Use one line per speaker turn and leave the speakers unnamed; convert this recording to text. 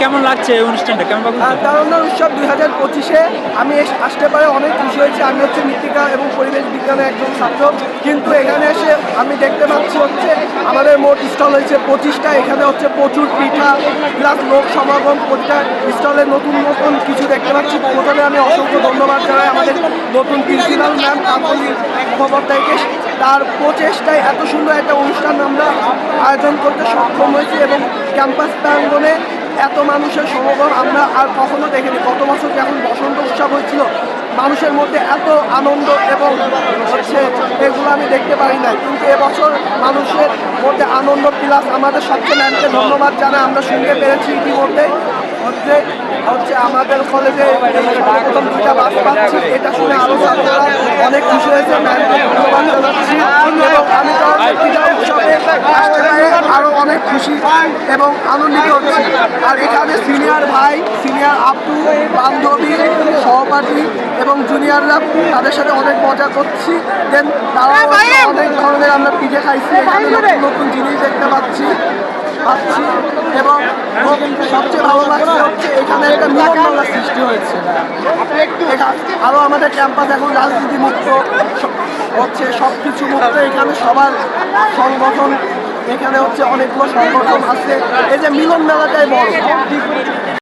কেমন লাগছে এই অনুষ্ঠানটা? কেমন
তারুণ্য উৎসব দুই হাজার পঁচিশে আমি আসতে পারে, অনেক খুশি হয়েছি। আমি হচ্ছে মৃত্তিকা এবং পরিবেশ বিজ্ঞানের একজন ছাত্র। কিন্তু এখানে এসে আমি দেখতে পাচ্ছি হচ্ছে আমাদের মোট স্টল হয়েছে পঁচিশটা। এখানে হচ্ছে প্রচুর পিঠা, প্লাস লোক সমাগম প্রতিটা স্টলে নতুন নতুন কিছু দেখতে পাচ্ছি। প্রথমে আমি অসংখ্য ধন্যবাদ জানাই আমাদের নতুন প্রিন্সিপাল ম্যাম কাকলি খবরদাইকে তার প্রচেষ্টায় এত সুন্দর একটা অনুষ্ঠান আমরা আয়োজন করতে সক্ষম হয়েছি এবং ক্যাম্পাস প্রাঙ্গণে এত মানুষের সমাগম আমরা আর কখনো দেখিনি। গত বছর যখন বসন্ত উৎসব হয়েছিল, মানুষের মধ্যে এত আনন্দ এবং হচ্ছে এগুলো আমি দেখতে পারি নাই। কিন্তু এবছর মানুষের মধ্যে আনন্দ প্লাস আমাদের সবচেয়ে ম্যামকে ধন্যবাদ জানাই আমরা শুনতে পেরেছি ইতিমধ্যে। হচ্ছে হচ্ছে আমাদের কলেজে এই সর্বপ্রথম দুইটা বাস পাচ্ছি, এটা শুনে ছাত্ররা অনেক খুশি হয়েছে ম্যামকে ধন্যবাদ জানাচ্ছি এবং আমি পরবর্তীটা উৎসবে আসতে পেরে আরও অনেক খুশি এবং আনন্দিত হচ্ছি। আর এখানে সিনিয়র ভাই সিনিয়র আপু বান্ধবী সহপাঠী এবং জুনিয়ররা তাদের সাথে অনেক মজা করছি। দেন তারাও অনেক ধরনের আমরা পিঠে খাইছি। এখানে নতুন নতুন জিনিস দেখতে পাচ্ছি পাচ্ছি। এবং সবচেয়ে ভালো লাগছে হচ্ছে এখানে একটা মিলন মেলা সৃষ্টি হয়েছে। এটা- আরও আমাদের ক্যাম্পাস এখন রাজনীতি মুক্ত হচ্ছে সব কিছু মুক্ত। এখানে সবার সংগঠন এখানে হচ্ছে অনেকগুলো সংগঠন আছে। এই যে মিলন মেলাটাই বড়।